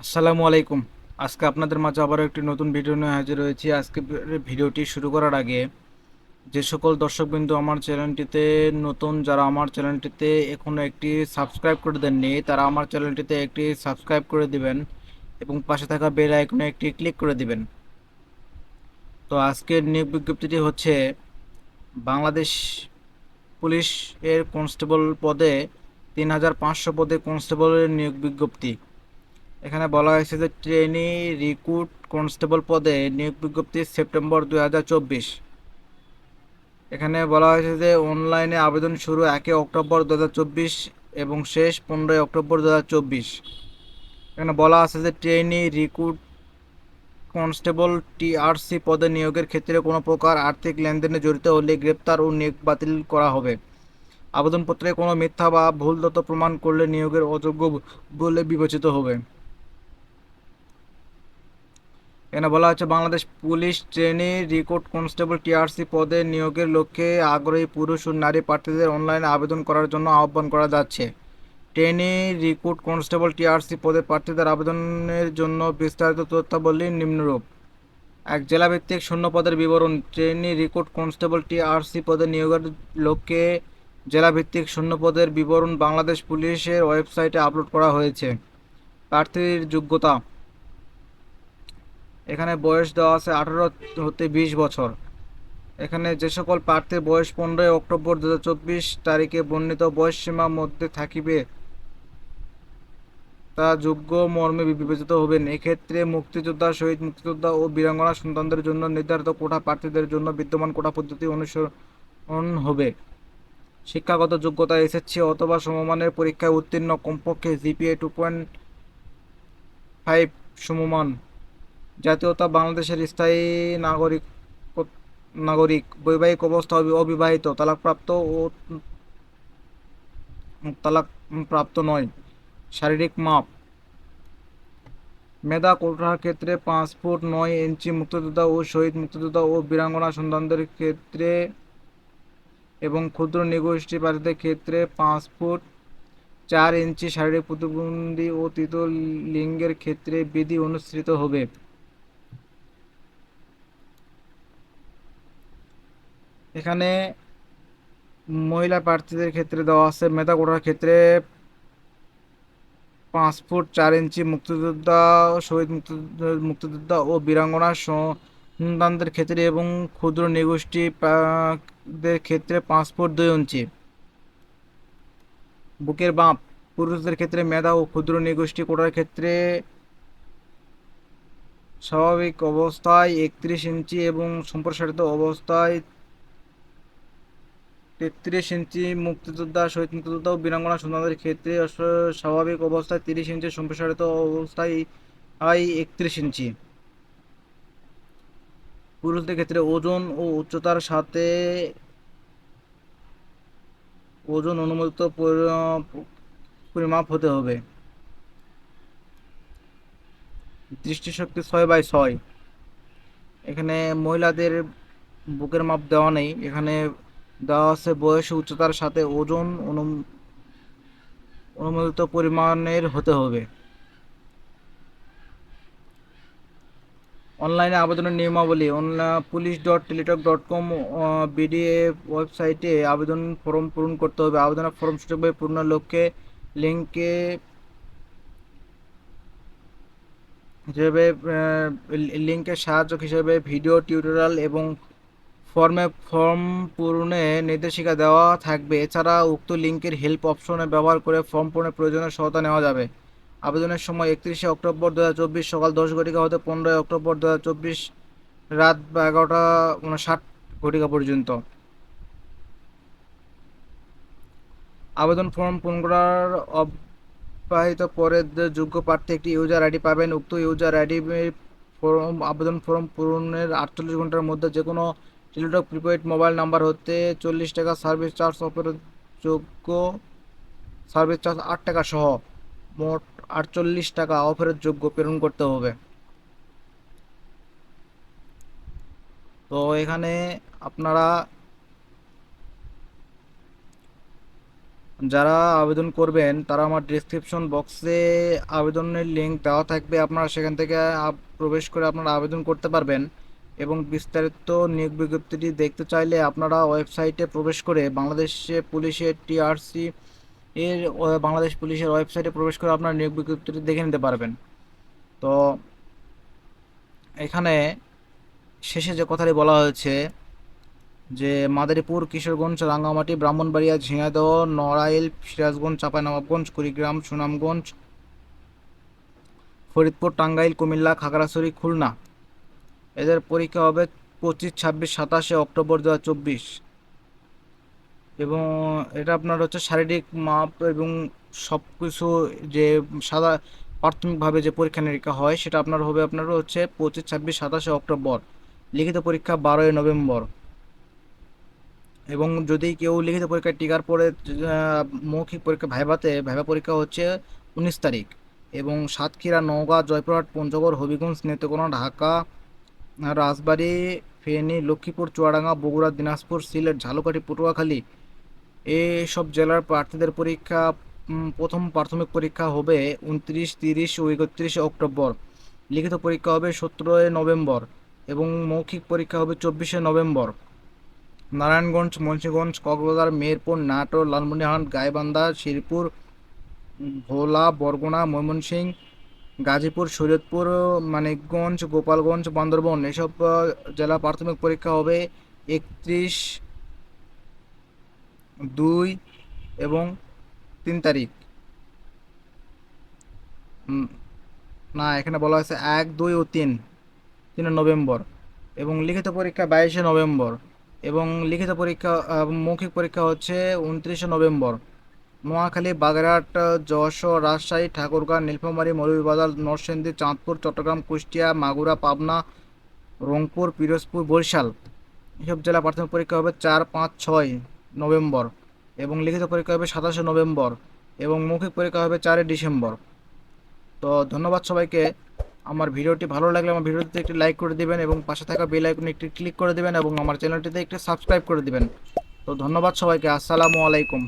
আসসালামু আলাইকুম। আজকে আপনাদের মাঝে আবারও একটি নতুন ভিডিও নিয়ে হাজির হয়েছি। আজকে ভিডিওটি শুরু করার আগে যে সকল দর্শকবিন্দু আমার চ্যানেলটিতে নতুন, যারা আমার চ্যানেলটিতে এখনও একটি সাবস্ক্রাইব করে দেননি, তারা আমার চ্যানেলটিতে একটি সাবস্ক্রাইব করে দিবেন এবং পাশে থাকা বেল আইকনে একটি ক্লিক করে দিবেন। তো আজকের নিয়োগ বিজ্ঞপ্তিটি হচ্ছে, বাংলাদেশ পুলিশ এর কনস্টেবল পদে তিন হাজার পাঁচশো পদে কনস্টেবলের নিয়োগ বিজ্ঞপ্তি। এখানে বলা হয়েছে যে ট্রেনি রিক্রুট কনস্টেবল পদে নিয়োগ বিজ্ঞপ্তি সেপ্টেম্বর দু হাজার চব্বিশ। এখানে বলা হয়েছে যে অনলাইনে আবেদন শুরু একে অক্টোবর দু হাজার চব্বিশ এবং শেষ পনেরোই অক্টোবর দু হাজার চব্বিশ। এখানে বলা আছে যে ট্রেনি রিক্রুট কনস্টেবল টিআরসি পদে নিয়োগের ক্ষেত্রে কোনো প্রকার আর্থিক লেনদেনে জড়িত হলে গ্রেপ্তার ও নিয়োগ বাতিল করা হবে। আবেদনপত্রে কোনো মিথ্যা বা ভুল তথ্য প্রমাণ করলে নিয়োগের অযোগ্য বলে বিবেচিত হবে। এখানে বলা হচ্ছে, Bangladesh police trainee recruit constable TRC পদে নিয়োগের লক্ষ্যে আগ্রহী পুরুষ ও নারী প্রার্থীদের অনলাইনে আবেদন করার জন্য আহ্বান করা যাচ্ছে। ট্রেনি রিক্রুট কনস্টেবল টিআরসি পদে প্রার্থীদের আবেদনের জন্য বিস্তারিত তথ্যাবলী নিম্নরূপ। এক জেলাভিত্তিক শূন্য পদের বিবরণ, ট্রেনি রিক্রুট কনস্টেবল টিআরসি পদে নিয়োগের লক্ষ্যে জেলাভিত্তিক শূন্য পদের বিবরণ বাংলাদেশ পুলিশের ওয়েবসাইটে আপলোড করা হয়েছে। প্রার্থীর যোগ্যতা এখানে বয়স দেওয়া আছে আঠারো হতে বিশ বছর। এখানে যে সকল প্রার্থীর বয়স পনেরোই অক্টোবর দু তারিখে বর্ণিত বয়স সীমার মধ্যে থাকিবে, তা যোগ্য মর্মে বিবেচিত হবেন। এক্ষেত্রে মুক্তিযোদ্ধা, শহীদ মুক্তিযোদ্ধা ও বীরাঙ্গনা সন্তানদের জন্য নির্ধারিত কোটা প্রার্থীদের জন্য বিদ্যমান কোটা পদ্ধতি অনুসরণ হবে। শিক্ষাগত যোগ্যতা, এসএসসি অথবা সমমানের পরীক্ষায় উত্তীর্ণ কমপক্ষে জিপিএ টু পয়েন্ট ফাইভ সমমান। জাতীয়তা বাংলাদেশের স্থায়ী নাগরিক নাগরিক, বৈবাহিক অবস্থা অবিবাহিত, তালাকপ্রাপ্ত ও তালাক প্রাপ্ত নয়। শারীরিক মাপ। মেধা কোটার ক্ষেত্রে পাঁচ ফুট নয় ইঞ্চি মুক্তিযোদ্ধা ও শহীদ মুক্তিযোদ্ধা ও বীরাঙ্গনা সন্তানদের ক্ষেত্রে এবং ক্ষুদ্র নিগোষ্ঠী প্রার্থীদের ক্ষেত্রে পাঁচ ফুট চার ইঞ্চি শারীরিক প্রতিবন্ধী ও তৃতীয় লিঙ্গের ক্ষেত্রে বিধি অনুসৃত হবে। এখানে মহিলা প্রার্থীদের ক্ষেত্রে দেওয়া আছে, মেধা কোটার ক্ষেত্রে পাঁচ ফুট চার ইঞ্চি মুক্তিযোদ্ধা, শহীদ মুক্তিযোদ্ধা ও বীরাঙ্গনা সন্তানদের ক্ষেত্রে এবং ক্ষুদ্র নিগোষ্ঠী দের ক্ষেত্রে পাঁচ ফুট দুই ইঞ্চি। বুকের বাঁপ পুরুষদের ক্ষেত্রে মেধা ও ক্ষুদ্র নিগোষ্ঠী কোটার ক্ষেত্রে স্বাভাবিক অবস্থায় একত্রিশ ইঞ্চি এবং সম্প্রসারিত অবস্থায় তেত্রিশ ইঞ্চি মুক্তিযোদ্ধা, শহীদ মুক্তিযোদ্ধা ও বীরাঙ্গনা সন্তানদের ক্ষেত্রে স্বাভাবিক অবস্থায় তিরিশ ইঞ্চি সম্প্রসারিত অবস্থায় আই একত্রিশ ইঞ্চি। পুরুষদের ক্ষেত্রে ওজন ও উচ্চতার সাথে ওজন অনুমোদিত পরিমাপ হতে হবে। দৃষ্টিশক্তি ছয় বাই ছয়। এখানে মহিলাদের বুকের মাপ দেওয়া নেই। এখানে দেওয়া আছে বয়স উচ্চতার সাথে ওজন অনুমোদিত পরিমাণের হতে হবে। অনলাইনে আবেদনের নিয়মাবলী police dot Teletalk dot com BDF ওয়েবসাইটে আবেদন ফর্ম পূরণ করতে হবে। আবেদনের ফর্ম সঠিকভাবে পূর্ণ লক্ষ্যে লিঙ্কে হিসেবে লিঙ্কের সাহায্যক হিসেবে ভিডিও, টিউটোরিয়াল এবং ফর্মে, ফর্ম পূরণে নির্দেশিকা দেওয়া থাকবে। এছাড়া উক্ত লিঙ্কের হেল্প অপশনে ব্যবহার করে ফর্ম পূরণের প্রয়োজনীয় সহায়তা নেওয়া যাবে। আবেদনের সময় একত্রিশে অক্টোবর দু সকাল দশ ঘটিকা হতে পনেরোই অক্টোবর দু রাত এগারোটা ষাট ঘটিকা পর্যন্ত। আবেদন ফর্ম পূরণ করার অব্যাহিত পরে যোগ্য প্রার্থী একটি ইউজার আইডি পাবেন। উক্ত ইউজার আইডি ফর্ম, আবেদন ফর্ম পূরণের আটচল্লিশ ঘণ্টার মধ্যে যে কোনো টেলিটক প্রিপেড মোবাইল নাম্বার হতে চল্লিশ টাকা সার্ভিস চার্জ যোগ্য সার্ভিস চার্জ আট টাকা সহ। মোট আটচল্লিশ টাকা অফারের যোগ্য প্রেরণ করতে হবে। তো এখানে আপনারা যারা আবেদন করবেন, তারা আমার ডিসক্রিপশন বক্সে আবেদনের লিঙ্ক দেওয়া থাকবে। আপনারা সেখান থেকে প্রবেশ করে আপনারা আবেদন করতে পারবেন। এবং বিস্তারিত নিয়োগ বিজ্ঞপ্তিটি দেখতে চাইলে আপনারা ওয়েবসাইটে প্রবেশ করে বাংলাদেশে পুলিশের টিআরসি এর বাংলাদেশ পুলিশের ওয়েবসাইটে প্রবেশ করে আপনারা নিয়োগ বিজ্ঞপ্তিটি দেখে নিতে পারবেন। তো, এখানে শেষে যে কথাটি বলা হয়েছে যে, মাদারীপুর, কিশোরগঞ্জ, রাঙ্গামাটি, ব্রাহ্মণবাড়িয়া, ঝিনাইদহ, নড়াইল, সিরাজগঞ্জ, চাঁপাইনবাবগঞ্জ, কুড়িগ্রাম, সুনামগঞ্জ, ফরিদপুর, টাঙ্গাইল, কুমিল্লা, খাগড়াছড়ি, খুলনা। এদের পরীক্ষা হবে পঁচিশ, ছাব্বিশ, সাতাশে অক্টোবর দু চব্বিশ। এবং এটা আপনার হচ্ছে শারীরিক মাপ এবং সব কিছু যে সাদা প্রাথমিকভাবে যে পরীক্ষা নিরীক্ষা হয়, সেটা আপনার হবে আপনার হচ্ছে পঁচিশ, ছাব্বিশ, সাতাশে অক্টোবর। লিখিত পরীক্ষা বারোই নভেম্বর। এবং যদি কেউ লিখিত পরীক্ষায় টিকার পরে মৌখিক পরীক্ষা ভাইভাতে, ভাইভা পরীক্ষা হচ্ছে উনিশ তারিখ। এবং সাতক্ষীরা, নওগাঁ, জয়পুরহাট, পঞ্চগড়, হবিগঞ্জ, নেত্রকোনা, ঢাকা রাজবাড়ী, ফেনী, লক্ষ্মীপুর, চুয়াডাঙ্গা, বগুড়া, দিনাজপুর, সিলেট, ঝালকাঠি, পটুয়াখালী এইসব জেলার প্রার্থীদের পরীক্ষা প্রথম প্রাথমিক পরীক্ষা হবে উনত্রিশ, তিরিশ ও একত্রিশে অক্টোবর। লিখিত পরীক্ষা হবে সতেরোই নভেম্বর এবং মৌখিক পরীক্ষা হবে চব্বিশে নভেম্বর। নারায়ণগঞ্জ, মুন্সিগঞ্জ, কক্সবাজার মেহেরপুর নাটোর, লালমনিরহাট, গাইবান্ধা, শিরপুর, ভোলা, বরগুনা, ময়মনসিংহ গাজীপুর শরীয়তপুর মানিকগঞ্জ, গোপালগঞ্জ, বান্দরবন এসব জেলা প্রাথমিক পরীক্ষা হবে একত্রিশ দুই এবং তিন তারিখ। না, এখানে বলা হয়েছে এক, দুই ও তিন তিন নভেম্বর এবং লিখিত পরীক্ষা বাইশে নভেম্বর এবং লিখিত পরীক্ষা মৌখিক পরীক্ষা হচ্ছে উনত্রিশে নভেম্বর। নোয়াখালী বাগেরহাট, যশোর, রাজশাহী, ঠাকুরগাঁ, নীলফামারী, মৌলভীবাজার, নরসিংদী, চাঁদপুর, চট্টগ্রাম, কুষ্টিয়া, মাগুরা, পাবনা, রংপুর, পিরোজপুর, বরিশাল। এসব জেলা প্রাথমিক পরীক্ষা হবে চার, পাঁচ, ছয় নভেম্বর এবং লিখিত পরীক্ষা হবে সাতাশে নভেম্বর এবং মৌখিক পরীক্ষা হবে চারই ডিসেম্বর। তো ধন্যবাদ সবাইকে। আমার ভিডিওটি ভালো লাগলে আমার ভিডিওটিতে একটি লাইক করে দিবেন এবং পাশে থাকা বেল আইকনে একটি ক্লিক করে দিবেন এবং আমার চ্যানেলটিতে একটি সাবস্ক্রাইব করে দিবেন। তো ধন্যবাদ সবাইকে। আসসালামু আলাইকুম।